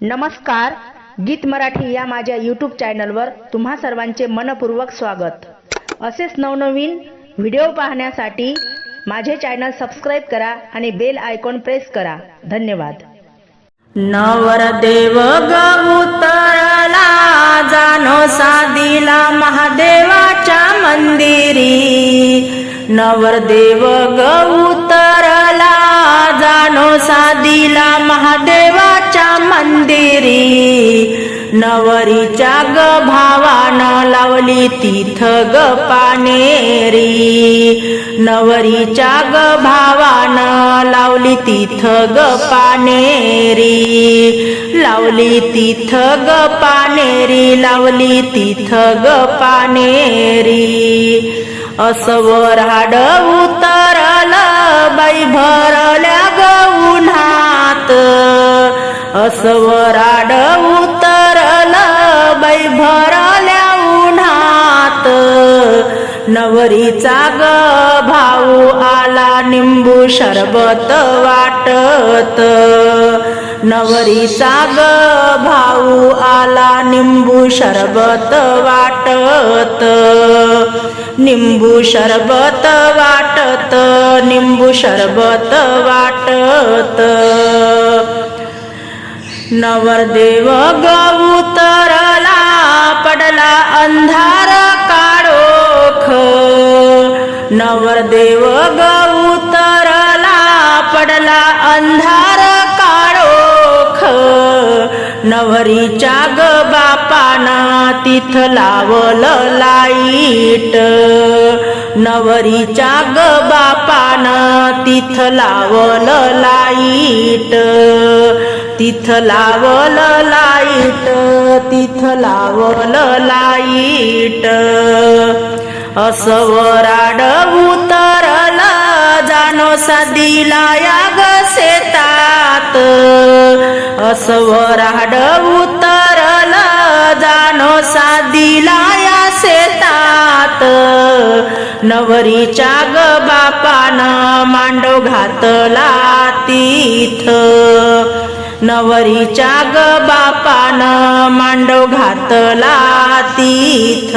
नमस्कार गीत मराठी या माझ्या यूट्यूब चॅनलवर तुम्हा सर्वांचे मनपूर्वक स्वागत. असेच नवनवीन व्हिडिओ पाहण्यासाठी माझे चॅनल सबस्क्राईब करा आणि बेल आयकॉन प्रेस करा. धन्यवाद. नवरदेव गौतरला जानो साधीला महादेवाच्या मंदिरी. नवरदेव गौतरला जानो सादीला महादेवाच्या मंदिरी. नवरीच्या ग भावानं लावली तिथ ग पानेरी. नवरीच्या ग भावानं लावली तिथ ग पानेरी. लावली तिथ ग पानेरी लावली तिथ ग पानेरी. असवर हाड उतरलं बाई अस्वराड उतरलं बाई भरल्या उन्हात. नवरीचा ग भाऊ आला निंबू सरबत वाटत. नवरीचा ग भाऊ आला निंबू सरबत वाटत. निंबू सरबत वाटत निंबू सरबत वाटत. नवरदेव गौतरला पडला अंधार काळोख नवरदेव गौतरला पडला अंधार काळोख नवरीच्या ग बापाना तिथ लावलं लाइट. नवरीच्या ग बापाना तिथ लावलं लाइट. तिथ लावलं लाइट तिथ लावलं लाइट. असवराड उतरला जानो दिला या ग शेतात अस्वराड उतरलं जानो सादीला या शेतात. नवरीच्या ग बापानं मांडो घातला तिथ. नवरीच्या ग बापानं मांडव घातला तिथ.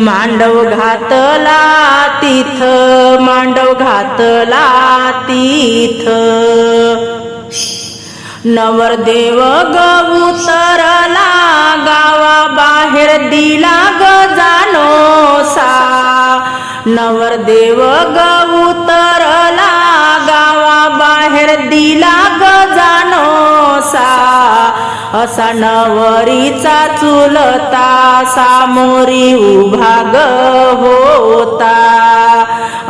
मांडव घातला तिथ मांडव घातला तिथ. नवरदेव ग गावा बाहेर दिला ग जानो सा नवरदेव ग सणवरीचा चुलता सामोरी उभा ग होता.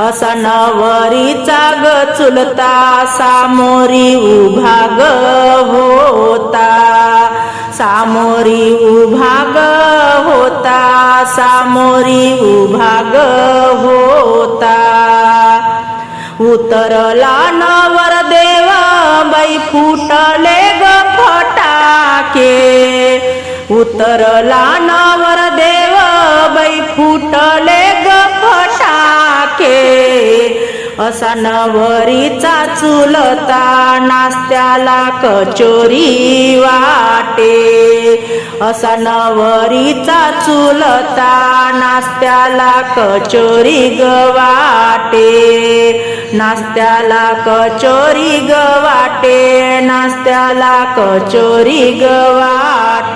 असा ग चुलता सामोरी उभा ग होता. सामोरी उभा ग होता सामोरी उभा ग होता. उतरला न उतरला नवर देव बाई फुटले ग फटाके. असा नवरीचा चुलता नास्त्याला कचोरी वाटे. असा नवरीचा चुलता नास्त्याला कचोरी गवाटे नास्त्याला कचोरी गवाटे नास्त्याला कचोरी गवाटेण